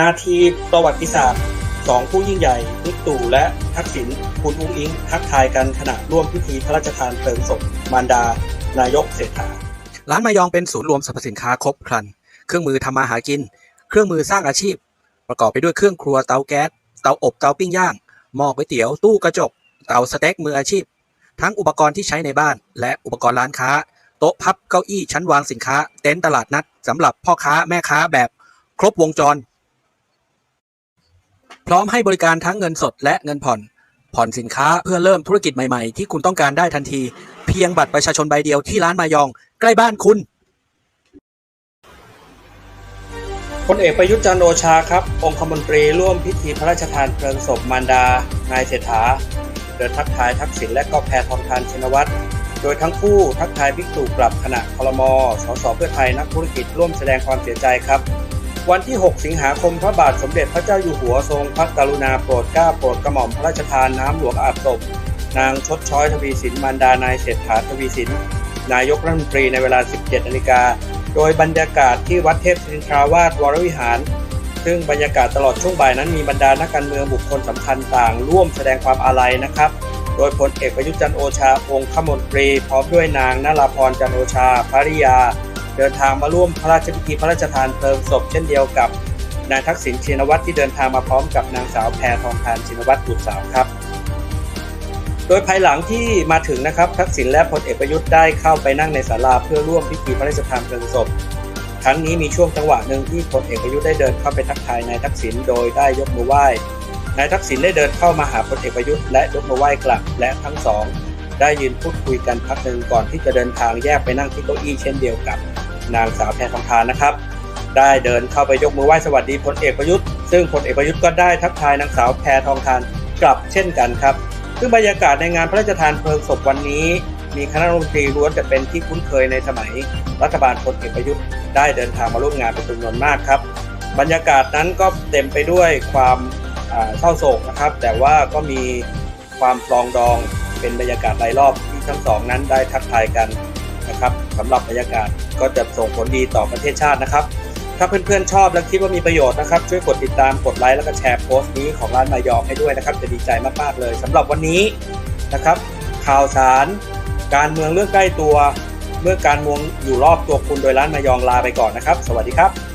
นาทีประวัติศาสตร์สองผู้ยิ่งใหญ่บิ๊กตู่และทักษิณคุณอุ้งอิง ทักทายกันขณะร่วมพิธีพระราชทานเพลิงศพมารดา นายกเศรษฐา ร้านมายองเป็นศูนย์รวมสรรพสินค้าครบครัน เครื่องมือทำมาหากิน เครื่องมือสร้างอาชีพ ประกอบไปด้วยเครื่องครัวเตาแก๊ส เตาอบเตาปิ้งย่างหม้อก๋วยเตี๋ยวตู้กระจก เตาสเต็กมืออาชีพ ทั้งอุปกรณ์ที่ใช้ในบ้าน และอุปกรณ์ร้านค้า โต๊ะพับเก้าอี้ชั้นวางสินค้า เต็นท์ตลาดนัดสำหรับพ่อค้าแม่ค้าแบบ ครบวงจร ร้อมให้บริการทั้งเงินสดและเงินผ่อน ผ่อนสินค้าเพื่อเริ่มธุรกิจใหม่ๆ ที่คุณต้องการได้ทันที เพียงบัตรประชาชนใบเดียวที่ร้านมายอง ใกล้บ้านคุณพลเอกประยุทธ์จันโอชาครับ องคมนตรีร่วมพิธีพระราชทานเพลิงศพมารดา นายเศรษฐาเดินทักทายทักษิณและก็แพทองทานชินวัตร โดยทั้งคู่ทักทายบิ๊กตู่กลับขณะคลมสสเพื่อไทยนักธุรกิจร่วมแสดงความเสียใจครับ วันที่ 6 สิงหาคมพระบาทสมเด็จพระเจ้าอยู่หัวทรงพระกรุณาโปรดเกล้าโปรดกระหม่อมพระราชทานน้ำหลวงอาบศพนางชดช้อยทวีสินมารดานายเศรษฐาทวีสินนายกรัฐมนตรีในเวลา 17นาฬิกา โดยบรรยากาศที่วัดเทพศิรินทราวาสวรวิหาร ซึ่งบรรยากาศตลอดช่วงบ่ายนั้นมีบรรดานักการเมืองบุคคลสำคัญต่างร่วมแสดงความอาลัยนะครับ โดยพลเอกประยุทธ์จันโอชาองค์ขมนตรี พร้อมด้วยนางนาราพรจันโอชาภริยา เดินทางมาร่วมพระราชพิธีพระราชทานเพลิงศพเช่นเดียวกับนายทักษิณชินวัตรที่เดินทางมาพร้อมกับนางสาวแพทองทานชินวัตรบุตรสาวครับ โดยภายหลังที่มาถึงนะครับ ทักษิณและพลเอกประยุทธ์ได้เข้าไปนั่งในศาลาเพื่อร่วมพิธีพระราชทานเพลิงศพ ครั้งนี้มีช่วงจังหวะหนึ่งที่พลเอกประยุทธ์ได้เดินเข้าไปทักทายนายทักษิณโดยได้ยกมือไหว้นายทักษิณได้เดินเข้ามาหาพลเอกประยุทธ์และยกมือไหว้กลับและทั้งสอง ได้ยืนพูดคุยกันพักหนึ่งก่อนที่จะเดินทางแยกไปนั่งที่เก้าอี้เช่นเดียวกับ นางสาวแพทองทานนะครับ ได้เดินเข้าไปยกมือไหว้สวัสดีพลเอกประยุทธ์ซึ่งพลเอกประยุทธ์ก็ได้ทักทายนางสาวแพทองทานกลับเช่นกันครับ ซึ่งบรรยากาศในงานพระราชทานเพลิงศพวันนี้ มีคณะรัฐมนตรีล้วนจะเป็นที่คุ้นเคยในสมัย รัฐบาลพลเอกประยุทธ์ได้เดินทางมาร่วมงานเป็นจำนวนมากครับ บรรยากาศนั้นก็เต็มไปด้วยความเศร้าโศกนะครับ แต่ว่าก็มีความปลองดองเป็นบรรยากาศรายรอบที่ทั้งสองนั้นได้ทักทายกัน นะครับสำหรับบรรยากาศก็จะส่งผลดีต่อประเทศชาตินะครับ ถ้าเพื่อนๆชอบและคิดว่ามีประโยชน์นะครับ ช่วยกดติดตามกดไลค์แล้วก็แชร์โพสต์นี้ของร้านมายองให้ด้วยนะครับ จะดีใจมากๆเลยสำหรับวันนี้นะครับ ข่าวสาร การเมืองเรื่องใกล้ตัว เมื่อการเมืองอยู่รอบตัวคุณโดยร้านมายองลาไปก่อนนะครับ สวัสดีครับ